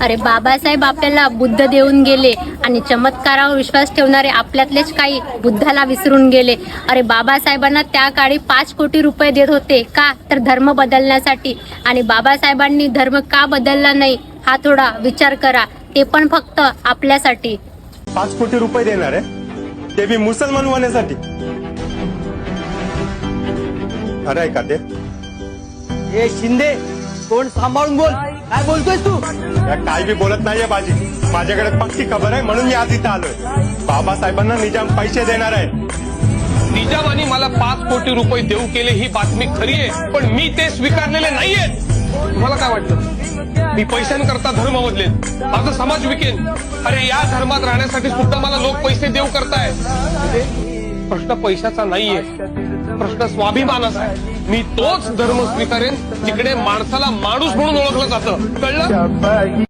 अरे बाबासाहेब आपल्याला बुद्ध देऊन गेले आणि चमत्कारावर विश्वास ठेवणारे आपल्यातलेच काही बुद्धाला विसरून गेले. अरे बाबासाहेबांना त्या काळी पाच कोटी रुपये देत होते का? तर धर्म बदलण्यासाठी. आणि बाबासाहेबांनी धर्म का बदलला नाही? हा थोडा विचार करा. ते पण फक्त आपल्यासाठी. पाच कोटी रुपये देणार आहे? ते बी मुसलमान होण्यासाठी. आहे का ते? शिंदे तोंड सांभाळून बोल. काय बोलतोयस तू? काय बी बोलत नाहीये बाजी. माझ्याकडे पक्की खबर आहे म्हणून मी आज इथं आलोय. बाबासाहेबांना निजाम पैसे देणार आहे. निजामाने मला पाच कोटी रुपये देऊ केले ही बातमी खरी आहे पण मी ते स्वीकारलेले नाहीये. तुम्हाला काय वाटतं? मी पैशांकरता धर्म बदलेन. माझा समाज विकेन. अरे या धर्मात राहण्यासाठी सुद्धा मला लोक पैसे देऊ करताय प्रश्न पैशाचा नाहीये. प्रश्न स्वाभिमानाचा आहे. मी तोच धर्म स्वीकारेन जिकडे माणसाला माणूस म्हणून ओळखलं जातं. कळलं?